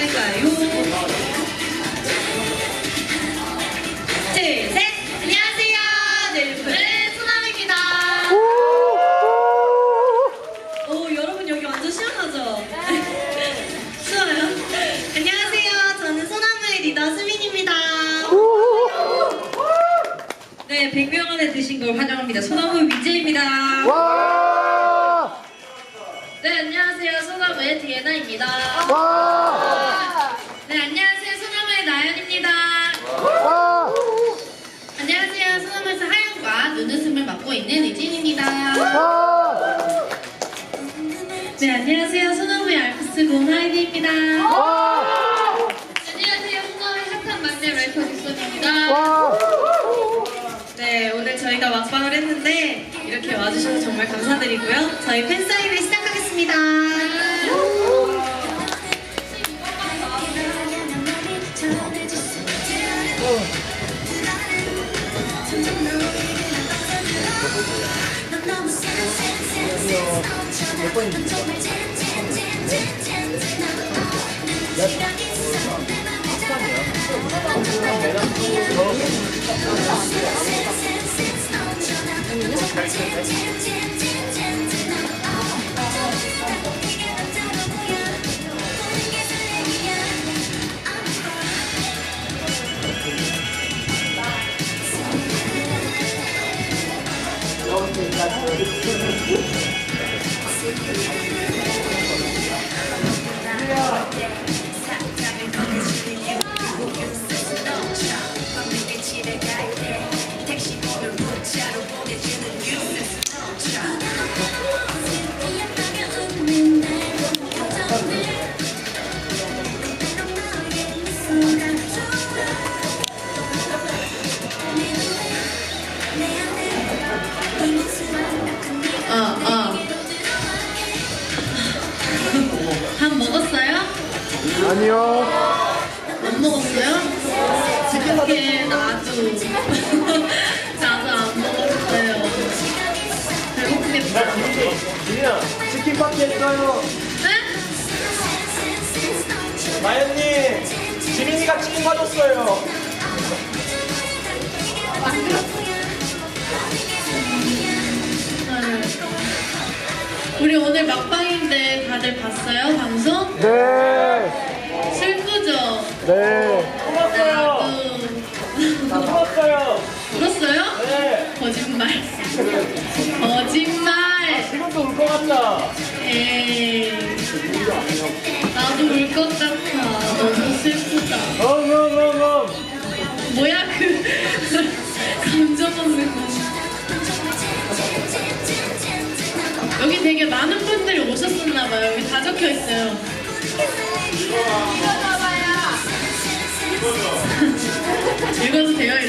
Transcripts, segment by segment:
할까요? 둘, 셋! 안녕하세요! 네, 소남입니다. 오, 여러분 여기 완전 시원하죠? 추워요? 안녕하세요. 저는 소나무의 리더 수민입니다. 네, 100명 안에 드신 걸 환영합니다. 소나무 위재입니다. 와! 네, 안녕하세요. 소나무의 디에나입니다. 와! 네, 안녕하세요. 소나무의 나연입니다. 와! 안녕하세요. 소나무에서 하얀과 눈웃음을 맡고 있는 이진입니다. 와! 네, 안녕하세요. 소나무의 알프스 곰하이디입니다. 와! 안녕하세요. 소나무의 핫한 막내 래퍼 빅손입니다. 와! 네, 오늘 저희가 막방을 했는데 이렇게 와주셔서 정말 감사드리고요. 저희 팬사인회 시작하 겠습니다. Thank you. 아니요. 안 먹었어요? 어떻게 나도 나도 안 먹었어요. 배고프겠다. 지민아, 치킨 파티 했어요. 네? 마연님, 지민이가 치킨 사줬어요. 우리 오늘 막방인데 다들 봤어요 방송? 네. 네. 나도 풀었어요. 울었어요? 네. 거짓말 거짓말 지금도 울 것 같다. 에이 나도 울 것 같아 너무 슬프다 응, 응, 응, 응. 뭐야 그 감정 없는 거 여기 되게 많은 분들이 오셨었나 봐요 여기 다 적혀 있어요 읽어도 돼요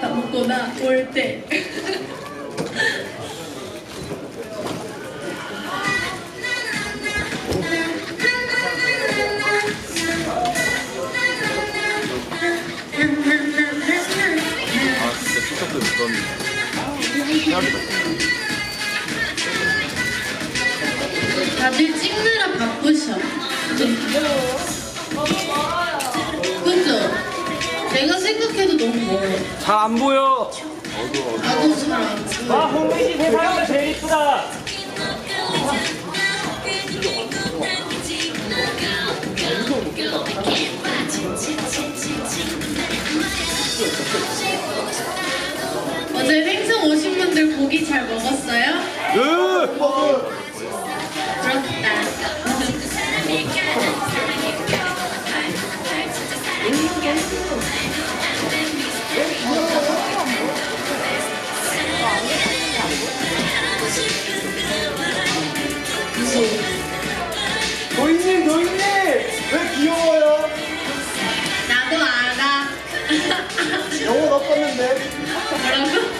거다 먹고 나올 때. 다 다들 찍느라 바쁘셔. 그죠? 내가 생각해도 너무 멀어. 잘 안 보여. 나도 잘안 보여. 아, 홍민 씨 세상에서 제일 이쁘다. 고기 잘 먹었어요? 네! 부럽다. 노인님 노인님 왜 귀여워요? 나도 알아. 영혼 없었는데. 뭐라고?